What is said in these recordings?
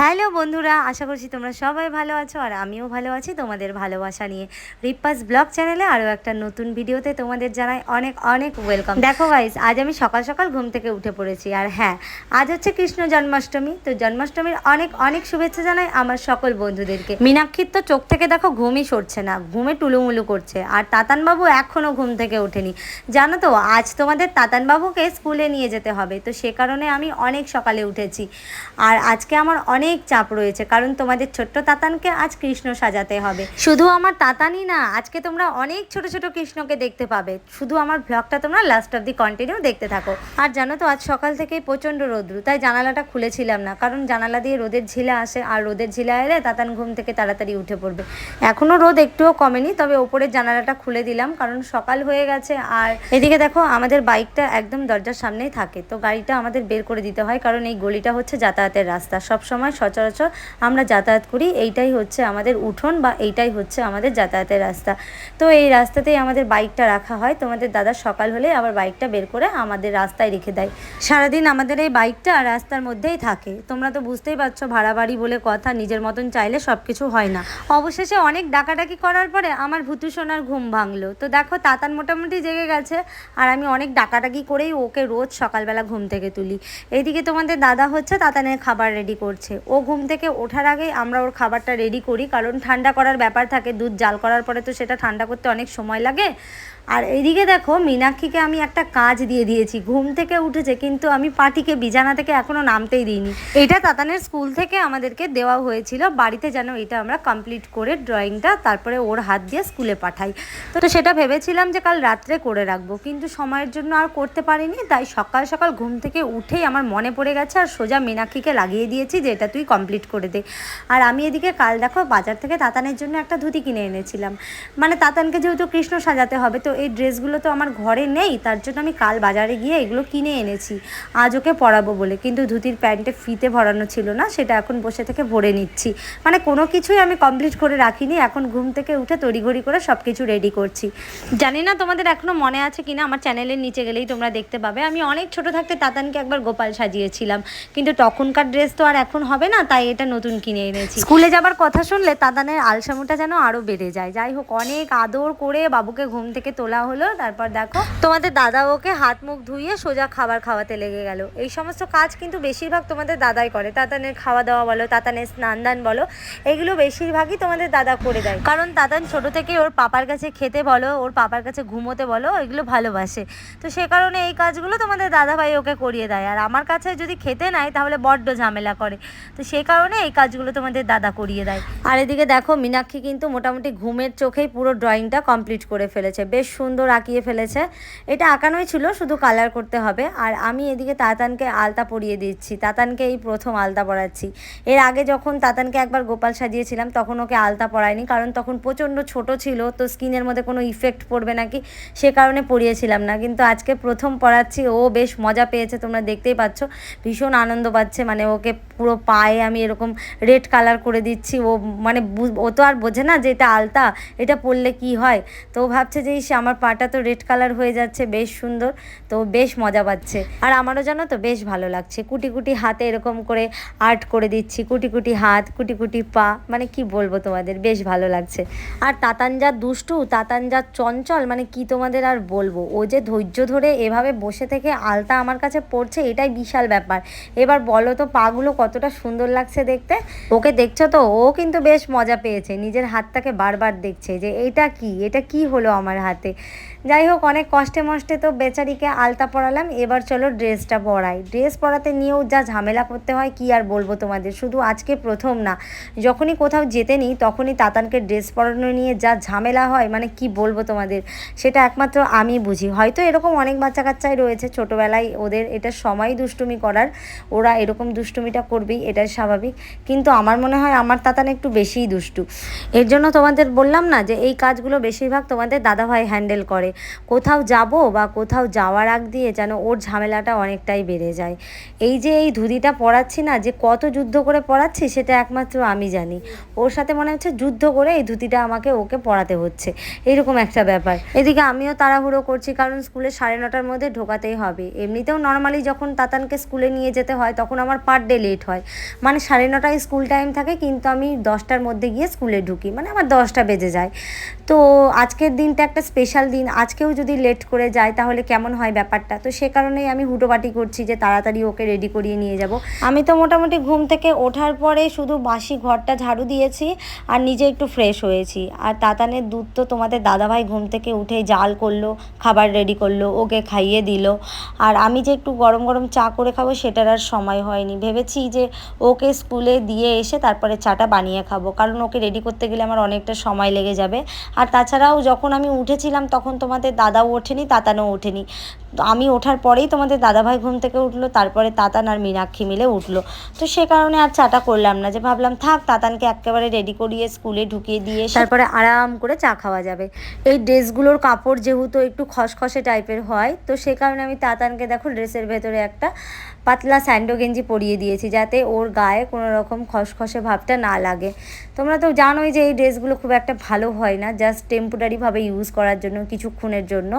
Hello বন্ধুরা, আশা করছি তোমরা সবাই ভালো আছো আর আমিও ভালো আছি তোমাদের ভালোবাসা নিয়ে। রিপাস ব্লগ চ্যানেলে আরও একটা নতুন ভিডিওতে তোমাদের জানাই অনেক অনেক ওয়েলকাম। দেখো গাইস আজ আমি সকাল সকাল ঘুম থেকে উঠে পড়েছি আর হ্যাঁ আজ হচ্ছে কৃষ্ণ জন্মাষ্টমী, তো জন্মাষ্টমীর অনেক অনেক শুভেচ্ছা জানাই আমার সকল বন্ধুদেরকে। মীনাক্ষীর তো চোখ থেকে দেখো ঘুমই সরছে না, ঘুমে টুলুমুলু করছে আর তাতানবাবু এখনও ঘুম থেকে ওঠেনি। জানো তো, আজ তোমাদের তাতানবাবুকে স্কুলে নিয়ে যেতে হবে, তো সে কারণে আমি অনেক সকালে উঠেছি। আর আজকে আমার অনেক চাপ রয়েছে, কারণ তোমাদের ছোট্ট তাতানকে আজ কৃষ্ণ সাজাতে হবে। শুধু আমার তাতানই না, আজকে তোমরা অনেক ছোট ছোট কৃষ্ণকে দেখতে পাবে। শুধু আমার ব্লগটা তোমরা লাস্ট অফ দি কন্টিনিউ দেখতে থাকো। আর জানো তো, আজ সকাল থেকেই প্রচণ্ড রোদ্রু, তাই জানালাটা খুলেছিলাম না, কারণ জানালা দিয়ে রোদের ঝিলা আসে, আর রোদের ঝিলা এলে তাতান ঘুম থেকে তাড়াতাড়ি উঠে পড়বে। এখনও রোদ একটুও কমেনি, তবে ওপরের জানালাটা খুলে দিলাম, কারণ সকাল হয়ে গেছে, আর এদিকে দেখো, আমাদের বাইকটা একদম দরজার সামনেই থাকে, তো গাড়িটা আমাদের বের করে দিতে হয়, কারণ এই গলিটা হচ্ছে যাতায়াতের রাস্তা। সব সময় সচরাচর আমরা যাতায়াত করি। এইটাই হচ্ছে আমাদের উঠোন বা এইটাই হচ্ছে আমাদের যাতায়াতের রাস্তা। তো এই রাস্তাতেই আমাদের বাইকটা রাখা হয়। তোমাদের দাদা সকাল হলে আবার বাইকটা বের করে আমাদের রাস্তায় রেখে দেয়। সারাদিন আমাদের এই বাইকটা রাস্তার মধ্যেই থাকে। তোমরা তো বুঝতেই পারছ ভাড়া বাড়ি বলে কথা, নিজের মতন চাইলে সব কিছু হয় না। অবশেষে অনেক ডাকাডাকি করার পরে আমার ভুতু সোনার ঘুম ভাঙলো। তো দেখো, তাতান মোটামুটি জেগে গেছে আর আমি অনেক ডাকাডাকি করেই ওকে রোজ সকালবেলা ঘুম থেকে তুলি। এইদিকে তোমাদের দাদা হচ্ছে, তাতানের খাবার রেডি করছে। ও ঘুম থেকে ওঠার আগেই আমরা ওর খাবারটা রেডি করি। কারণ ঠান্ডা করার ব্যাপার থাকে, দুধ জাল করার পরে তো সেটা ঠান্ডা করতে অনেক সময় লাগে। আর এইদিকে দেখো, মীনাক্ষীকে আমি একটা কাজ দিয়ে দিয়েছি। ঘুম থেকে উঠেছে, কিন্তু আমি পাটিকে বিছানা থেকে এখনও নামতেই দিইনি। এটা তাতানের স্কুল থেকে আমাদেরকে দেওয়া হয়েছিল। বাড়িতে যেন এটা আমরা কমপ্লিট করে ড্রয়িংটা তারপরে ওর হাত দিয়ে স্কুলে পাঠাই। তো সেটা ভেবেছিলাম যে কাল রাত্রে করে রাখব, কিন্তু সময়ের জন্য আর করতে পারিনি। তাই সকাল সকাল ঘুম থেকে উঠেই আমার মনে পড়ে গেছে আর সোজা মীনাক্ষীকে লাগিয়ে দিয়েছি যে এটা তুই কমপ্লিট করে দে। আর আমি এদিকে কাল দেখো বাজার থেকে তাতানের জন্য একটা ধুতি কিনে এনেছিলাম। মানে তাতানকে যেহেতু কৃষ্ণ সাজাতে হবে, তো এই ড্রেসগুলো তো আমার ঘরে নেই, তার জন্য আমি কাল বাজারে গিয়ে এগুলো কিনে এনেছি। আজ ওকে পরাবো বলে, কিন্তু ধুতির প্যান্টে ফিতে ভরানো ছিল না, সেটা এখন বসে থেকে ভরে নিচ্ছি। মানে কোনো কিছুই আমি কমপ্লিট করে রাখিনি, এখন ঘুম থেকে উঠে তড়িঘড়ি করে সব কিছু রেডি করছি। জানি না তোমাদের এখনও মনে আছে কিনা, আমার চ্যানেলের নিচে গেলেই তোমরা দেখতে পাবে। আমি অনেক ছোট থাকতে তাতানকে একবার গোপাল সাজিয়েছিলাম, কিন্তু তখনকার ড্রেস তো আর এখন হবে না? তাই এটা নতুন কিনে এনেছি। স্কুলে যাবার কথা শুনলে তাতানের আলসামুটা যেন আরও বেড়ে যায়। যাই হোক, অনেক আদর করে বাবুকে ঘুম থেকে তোলা হলো। তারপর দেখো, তোমাদের দাদা ওকে হাত মুখ ধুইয়ে সোজা খাবার খাওয়াতে লেগে গেল। এই সমস্ত কাজ কিন্তু বেশিরভাগ তোমাদের দাদাই করে। তাতানের খাওয়া দাওয়া বলো, তাতানের স্নান দান বলো, এগুলো বেশিরভাগই তোমাদের দাদা করে দেয়। কারণ তাতান ছোট থেকে ওর পাপার কাছে খেতে বলো, ওর পাপার কাছে ঘুমোতে বলো, এগুলো ভালোবাসে। তো সে কারণে এই কাজগুলো তোমাদের দাদা ভাই ওকে করিয়ে দেয়। আর আমার কাছে যদি খেতে নাই, তাহলে বড্ড ঝামেলা করে। তো সেই কারণে এই কাজগুলো তোমাদের দাদা করিয়ে দেয়। আর এদিকে দেখো, মীনাক্ষী কিন্তু মোটামুটি ঘুমের চোখেই পুরো ড্রয়িংটা কমপ্লিট করে ফেলেছে, বেশ সুন্দর আঁকিয়ে ফেলেছে। এটা আঁকানোই ছিল, শুধু কালার করতে হবে। আর আমি এদিকে তাতানকে আলতা পরিয়ে দিচ্ছি, তাতানকে এই প্রথম আলতা পরাচ্ছি। এর আগে যখন তাতানকে একবার গোপাল সাজিয়েছিলাম, তখন ওকে আলতা পরায়নি কারণ তখন প্রচণ্ড ছোট ছিল, তো স্কিনের মধ্যে কোনো ইফেক্ট পড়বে নাকি সে কারণে পরিয়েছিলাম না। কিন্তু আজকে প্রথম পরাচ্ছি, ও বেশ মজা পেয়েছে, তোমরা দেখতেই পাচ্ছ। ভীষণ আনন্দ পাচ্ছে মানে ওকে পুরো পায়ে আমি এরকম রেড কালার করে দিচ্ছি। ও মানে ও তো আর বোঝে না যে এটা আলতা, এটা পরলে কি হয়? তো ভাবছে যে, ইস, আমার পাটা তো রেড কালার হয়ে যাচ্ছে, বেশ সুন্দর, তো বেশ মজা পাচ্ছে। আর আমারও জানো তো বেশ ভালো লাগছে। কুটি কুটি হাতে এরকম করে আর্ট করে দিচ্ছি, কুটি কুটি হাত, কুটি কুটি পা মানে কি বলব তোমাদের, বেশ ভালো লাগছে। আর তাতান যা দুষ্টু তাতান যা চঞ্চল মানে কি তোমাদের আর বলব? ও যে ধৈর্য ধরে এভাবে বসে থেকে আলতা আমার কাছে পড়ছে, এটাই বিশাল ব্যাপার। এবার বলো তো পাগুলো কতটা সুন্দর লাগছে দেখতে। ওকে দেখছ তো? ও কিন্তু বেশ মজা পেয়েছে। নিজের হাতটাকে বারবার দেখছে যে এটা কি? এটা কি হলো আমার হাতে? যাই হোক অনেক কষ্টে মষ্টে তো বেচারিকে আলতা পরালাম। এবার চলো ড্রেসটা পরাই। ড্রেস পরাতে নিয়েও যা ঝামেলা করতে হয়, কি আর বলব তোমাদের? শুধু আজকে প্রথম না। যখনই কোথাও যেতে নিই, তখনই তাতানকে ড্রেস পরানো নিয়ে যা ঝামেলা হয় মানে কি বলব তোমাদের? সেটা একমাত্র আমি বুঝি। হয়তো এরকম অনেক বাচ্চা কাচ্চাই রয়েছে ছোটোবেলায়, ওদের এটা সময় দুষ্টুমি করার, ওরা এরকম দুষ্টুমিটা করবেই, এটাই স্বাভাবিক। কিন্তু আমার মনে হয় আমার তাতান একটু বেশিই দুষ্টু। এর জন্য তোমাদের বললাম না যে, এই কাজগুলো বেশিরভাগ তোমাদের দাদাভাই হ্যান্ডেল করে। কোথাও যাব বা কোথাও যাওয়ার আগ দিয়ে যেন ওর ঝামেলাটা অনেকটাই বেড়ে যায়। এই যে এই ধুতিটা পরাচ্ছি না, যে কত যুদ্ধ করে পরাচ্ছি সেটা একমাত্র আমি জানি। ওর সাথে মনে হচ্ছে যুদ্ধ করে এই ধুতিটা আমাকে ওকে পড়াতে হচ্ছে। এরকম একটা ব্যাপার। এদিকে আমিও তাড়াহুড়ো করছি, কারণ স্কুলে সাড়ে নটার মধ্যে ঢোকাতেই হবে। এমনিতেও নর্মালি যখন তাতানকে স্কুলে নিয়ে যেতে হয়, তখন আমার পার ডে লেট হয়। মানে সাড়ে নটায় স্কুল টাইম থাকে, কিন্তু আমি দশটার মধ্যে গিয়ে স্কুলে ঢুকি। মানে আমার দশটা বেজে যায়। তো আজকের দিনটা একটা স্পেশাল দিন। আজকেও যদি লেট করে যায়, তাহলে কেমন হয় ব্যাপারটা? তো সে কারণেই আমি হুটোবাটি করছি যে তাড়াতাড়ি ওকে রেডি করিয়ে নিয়ে যাব। আমি তো মোটামুটি ঘুম থেকে ওঠার পরে শুধু বাসি ঘরটা ঝাড়ু দিয়েছি আর নিজে একটু ফ্রেশ হয়েছি। আর তাতানের দুধ তো তোমাদের দাদাভাই ঘুম থেকে উঠে জাল করল, খাবার রেডি করল, ওকে খাইয়ে দিল। আর আমি যে একটু গরম গরম চা করে খাব সেটার আর সময় হয়নি। ভেবেছি যে ওকে স্কুলে দিয়ে এসে তারপরে চাটা বানিয়ে খাব। কারণ ওকে রেডি করতে গেলে আমার অনেকটা সময় লেগে যাবে। আর তাছাড়াও যখন আমি উঠেছিলাম, তখন তোমাদের দাদাও ওঠেনি, তাতানও ওঠেনি। আমি ওঠার পরেই তোমাদের দাদাভাই ঘুম থেকে উঠল, তারপরে তাতান আর মীনাক্ষী মিলে উঠল। তো সে কারণে আর চাটা করলাম না, যে ভাবলাম থাক, তাতানকে একেবারে রেডি করিয়ে স্কুলে ঢুকিয়ে দিয়ে তারপরে আরাম করে চা খাওয়া যাবে। এই ড্রেসগুলোর কাপড় যেহেতু একটু খসখসে টাইপের হয়, তো সে কারণে আমি তাতানকে দেখো ড্রেসের ভেতরে একটা পাতলা স্যান্ডো গেঞ্জি পরিয়ে দিয়েছি, যাতে ওর গায়ে কোনো রকম খসখসে ভাবটা না লাগে। তোমরা তো জানোই যে এই ড্রেসগুলো খুব একটা ভালো হয় না জাস্ট টেম্পোরারিভাবে ইউজ করার জন্য কিছুক্ষণের জন্য।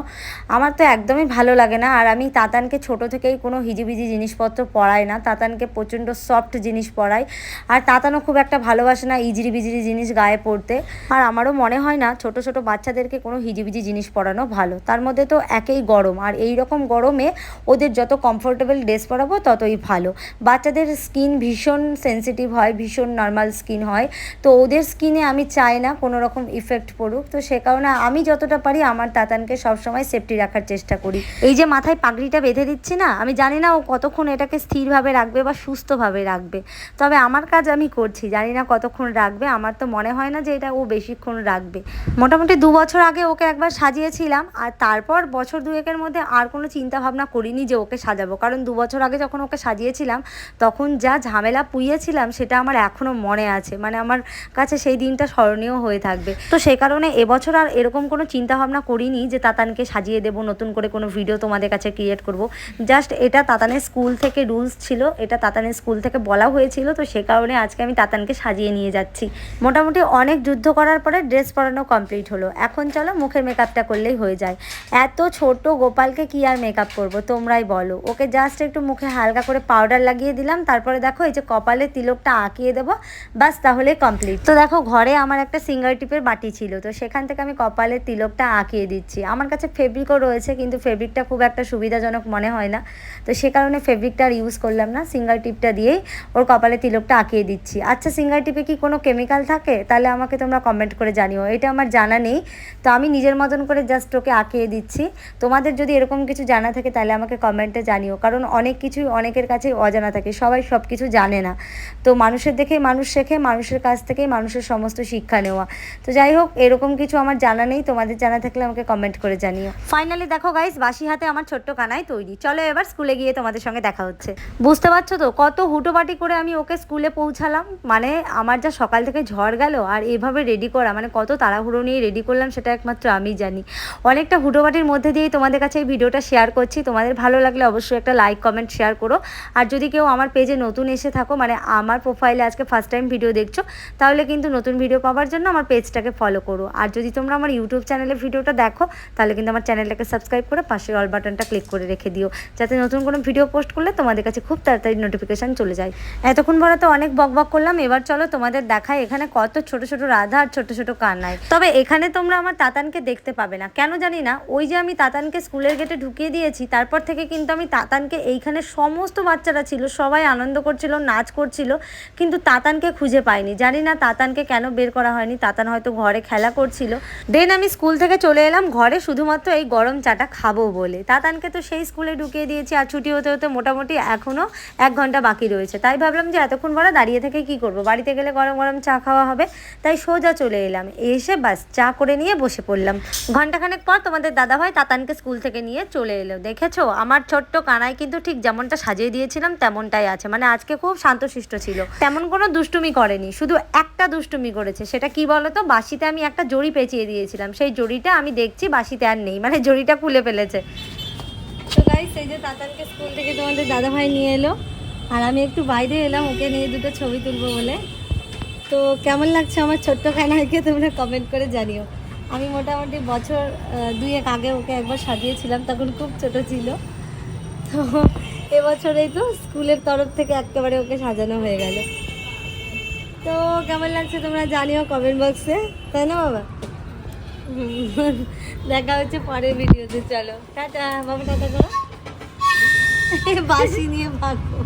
আমার তো একদমই ভালো লাগে না। আর আমি তাতানকে ছোট থেকেই কোনো হিজিবিজি জিনিসপত্র পরাই না। তাতানকে প্রচণ্ড সফট জিনিস পরাই আর তাতানও খুব একটা ভালোবাসে না ইজিরি বিজিরি জিনিস গায়ে পড়তে। আর আমারও মনে হয় না ছোট ছোট বাচ্চাদেরকে কোনো হিজিবিজি জিনিস পরানো ভালো। তার মধ্যে তো একেই গরম। আর এই রকম গরমে ওদের যত কমফোর্টেবল ড্রেস পরাবো ততই ভালো। বাচ্চাদের স্কিন ভীষণ সেন্সিটিভ হয়, ভীষণ নর্মাল স্কিন হয়। তো ওদের স্কিনে আমি চাই না কোনো রকম ইফেক্ট পড়ুক। তো সে কারণে আমি যতটা পারি আমার তাতানকে সবসময় সেফটি রাখার চেষ্টা করি। এই যে মাথায় পাগড়িটা বেঁধে দিচ্ছি না, আমি জানি না ও কতক্ষণ এটাকে স্থিরভাবে রাখবে বা সুস্থভাবে রাখবে। তবে আমার কাজ আমি করছি, জানি না কতক্ষণ রাখবে, আমার তো মনে হয় না যে এটা ও বেশিক্ষণ রাখবে। মোটামুটি দু বছর আগে ওকে একবার সাজিয়েছিলাম, আর তারপর বছর দুয়েকের মধ্যে আর কোনো চিন্তা ভাবনা করিনি যে ওকে সাজাবো। কারণ দু বছর আগে যখন ওকে সাজিয়েছিলাম, তখন যা ঝামেলা পুইয়েছিলাম, সেটা আমার এখনও মনে আছে। মানে আমার কাছে সেই দিনটা স্মরণীয় হয়ে থাকবে। তো সে কারণে এবছর আর এরকম কোনো চিন্তা করিনি যে তাতানকে সাজিয়ে দেবো, নতুন করে কোনো ভিডিও তোমাদের কাছে ক্রিয়েট করব। জাস্ট এটা তাতানের স্কুল থেকে রুলস ছিল, এটা তাতানের স্কুল থেকে বলা হয়েছিল, তো সে কারণে আজকে আমি তাতানকে সাজিয়ে নিয়ে যাচ্ছি। মোটামুটি অনেক যুদ্ধ করার পরে ড্রেস পরানো কমপ্লিট হলো। এখন চলো মুখের মেকআপটা করলেই হয়ে যায়। এত ছোট গোপালকে কি আর মেকআপ করব, তোমরাই বলো। ওকে জাস্ট একটু মুখে হালকা করে পাউডার লাগিয়ে দিলাম, তারপরে দেখো এই যে কপালে তিলকটা আঁকিয়ে দেবো বাস তাহলে কমপ্লিট তো দেখো ঘরে আমার একটা সিঙ্গার টিপের বাটি ছিল, তো সেখান থেকে আমি কপালের তিলকটা আঁকিয়ে দিচ্ছি। আমার কাছে ফেব্রিকও রয়েছে, কিন্তু ফেব্রিকটা খুব একটা সুবিধাজনক মনে হয় না। তো সে কারণে ফেব্রিকটা আর ইউজ করলাম না সিঙ্গার টিপটা দিয়েই ওর কপালে তিলকটা আঁকিয়ে দিচ্ছি। আচ্ছা সিঙ্গার টিপে কি কোনো কেমিক্যাল থাকে? তাহলে আমাকে তোমরা কমেন্ট করে জানিও। এটা আমার জানা নেই। তো আমি নিজের মতন করে জাস্ট ওকে আঁকিয়ে দিচ্ছি। তোমাদের যদি এরকম কিছু জানা থাকে, তাহলে আমাকে কমেন্টে জানিও। কারণ অনেক কিছুই অনেকের কাছেই অজানা থাকে, সবাই সব কিছু জানে না। তো মানুষের দেখে মানুষ শেখে, মানুষের কাছ থেকেই মানুষের সমস্ত শিক্ষা নেওয়া। তো যাই হোক, এরকম কিছু আমার জানা নেই। তোমাদের জানা থাকলে আমাকে কমেন্ট করে জানিও। ফাইনালি দেখো গাইস বাসি হাতে আমার ছোট্ট কানাই তৈরি। চলো এবার স্কুলে গিয়ে তোমাদের সঙ্গে দেখা হচ্ছে। বুঝতে পারছ তো? কত হুটোবাটি করে আমি ওকে স্কুলে পৌঁছালাম। মানে আমার যা সকাল থেকে ঝড় গেল আর এভাবে রেডি করা মানে কত তাড়াহুড়ো নিয়ে রেডি করলাম সেটা একমাত্র আমি জানি। অনেকটা হুটোবাটির মধ্যে দিয়েই তোমাদের কাছে এই ভিডিওটা শেয়ার করছি। তোমাদের ভালো লাগলে অবশ্যই একটা লাইক কমেন্ট শেয়ার করো। আর যদি কেউ আমার পেজে নতুন এসে থাকো মানে আমার প্রোফাইলে আজকে ফার্স্ট টাইম ভিডিও দেখছ, তাহলে কিন্তু নতুন ভিডিও পাওয়ার জন্য আমার পেজটাকে ফলো করো। আর যদি তোমরা আমার ইউটিউব চ্যানেলে ভিডিওটা দেখো তাহলে কিন্তু আমার চ্যানেলটাকে সাবস্ক্রাইব করে পাশের অল বাটনটা ক্লিক করে রেখে দিও। যাতে নতুন কোনো ভিডিও পোস্ট করলে তোমাদের কাছে খুব তাড়াতাড়ি নোটিফিকেশান চলে যায়। এতক্ষণ পরে তো অনেক বক বক করলাম, এবার চলো তোমাদের দেখায় এখানে কত ছোট ছোট রাধা আর ছোট ছোট কান্নায় তবে এখানে তোমরা আমার তাতানকে দেখতে পাবে না। কেন জানি না, ওই যে আমি তাতানকে স্কুলের গেটে ঢুকিয়ে দিয়েছি, তারপর থেকে কিন্তু আমি তাতানকে এইখানে সমস্ত বাচ্চারা ছিল, সবাই আনন্দ করছিল, নাচ করছিল, কিন্তু তাতানকে খুঁজে পাইনি। জানি না তাতানকে কেন বের করা হয়নি, তাতান হয়তো ঘরে খেলা করছিল। দেন আমি স্কুল থেকে চলে এলাম ঘরে শুধুমাত্র এই গরম চাটা খাব বলে। তাতানকে তো সেই স্কুলে ঢুকিয়ে দিয়েছি আর ছুটি হতে হতে মোটামুটি এখনও এক ঘণ্টা বাকি রয়েছে। তাই ভাবলাম যে এতক্ষণ বড় দাঁড়িয়ে থেকে কি করব? বাড়িতে গেলে গরম গরম চা খাওয়া হবে। তাই সোজা চলে এলাম। এসে বাস চা করে নিয়ে বসে পড়লাম। ঘন্টাখানেক পর তোমাদের দাদাভাই তাতানকে স্কুল থেকে নিয়ে চলে এলো। দেখেছ? আমার ছোট্ট কানাই কিন্তু ঠিক যেমনটা সাজিয়ে দিয়েছিলাম তেমনটাই আছে। মানে আজকে খুব শান্তশিষ্ট ছিল। তেমন কোনো দুষ্টুমি করেনি। শুধু একটা দুষ্টুমি করেছে। সেটা কি বলতো? বাসিতে আমি একটা জড়ি পেঁচিয়ে দিয়েছিলাম। সেই জড়িটা আমি আমি দেখছি বাসিতে আর নেই। মানে জড়িটা খুলে ফেলেছে। তো গাইস এই যে তাতানকে স্কুল থেকে তোমাদের দাদা ভাই নিয়ে এলো। আর আমি একটু বাইরে এলাম ওকে নিয়ে দুটো ছবি তুলবো বলে। তো কেমন লাগছে আমার ছোট্ট কানাইকে তোমরা কমেন্ট করে জানিও। আমি মোটামুটি বছর আহ, দুয়েক আগে ওকে একবার সাজিয়েছিলাম তখন খুব ছোট ছিল। তো এবছরেই তো স্কুলের তরফ থেকে একেবারে ওকে সাজানো হয়ে গেল। তো কেমন লাগছে তোমরা জানিও কমেন্ট বক্সে তাই না বাবা? দেখা হচ্ছে পরের ভিডিওতে চলো টাটা বাবা টাটা করো। বাসি নিয়ে ভাগো।